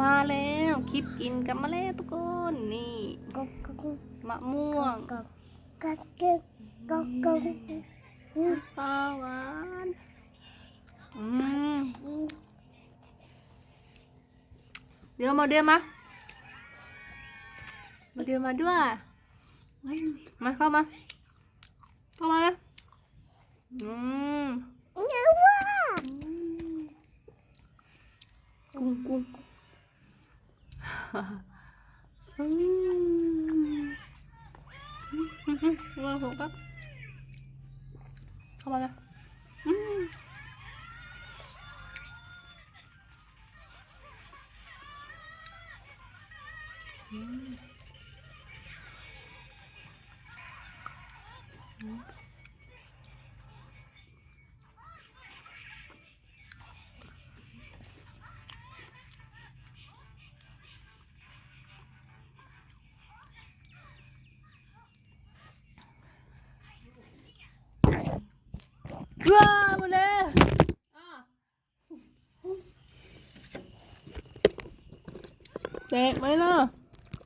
มาแล้วคลิปกินกันมาแล้วทุกคนนี่มะม่วงก็ก็ก็ก็ก็อืมปลาหวานอืมเดี๋ยวมาเดี๋ยวมามาเดี๋ยวมาด้วยมาเข้ามาเข้ามาเลย 咕咕。哈 哈，嗯，嗯哼哼，我好吧，好吧，嗯，嗯，嗯。 ว้ามาเลยเตะไหมล่ะ